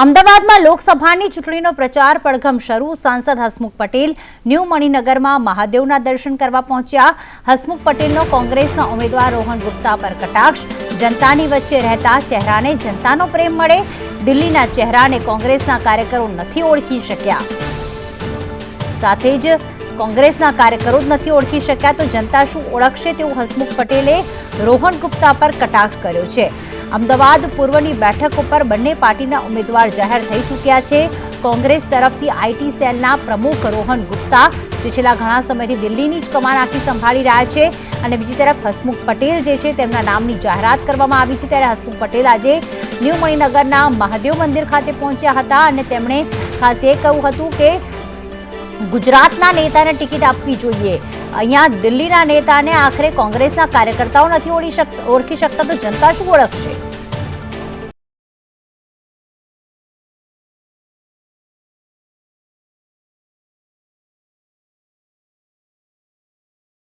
અમદાવાદમાં લોકસભાની ચૂંટણીનો પ્રચાર પડઘમ શરૂ. સાંસદ હસમુખ પટેલ ન્યૂ મણિનગરમાં મહાદેવના દર્શન કરવા પહોંચ્યા. હસમુખ પટેલનો કોંગ્રેસના ઉમેદવાર રોહન ગુપ્તા પર કટાક્ષ. જનતાની વચ્ચે રહેતા ચહેરાને જનતાનો પ્રેમ મળે. દિલ્હીના ચહેરાને કોંગ્રેસના કાર્યકરો નથી ઓળખી શક્યા. સાથે જ કોંગ્રેસના કાર્યકરો જ નથી ઓળખી શક્યા, તો જનતા શું ઓળખશે તેવું હસમુખ પટેલે રોહન ગુપ્તા પર કટાક્ષ કર્યો છે. અમદાવાદ પૂર્વની બેઠક ઉપર બંને પાર્ટીના ઉમેદવાર જાહેર થઈ ચૂક્યા છે. કોંગ્રેસ તરફથી આઈટી સેલના પ્રમુખ રોહન ગુપ્તા જે છેલ્લા ઘણા સમયથી દિલ્હીની જ કમાન આખી સંભાળી રહ્યા છે અને બીજી તરફ હસમુખ પટેલ જે છે તેમના નામની જાહેરાત કરવામાં આવી છે. ત્યારે હસમુખ પટેલ આજે ન્યૂ મણિનગરના મહાદેવ મંદિર ખાતે પહોંચ્યા હતા અને તેમણે ખાસ એ કહ્યું હતું કે ગુજરાતના નેતાને ટિકિટ આપવી જોઈએ. અહીંયા દિલ્હીના નેતાને આખરે કોંગ્રેસના કાર્યકર્તાઓ નથી ઓળખી શકતા, તો જનતા શું ઓળખશે?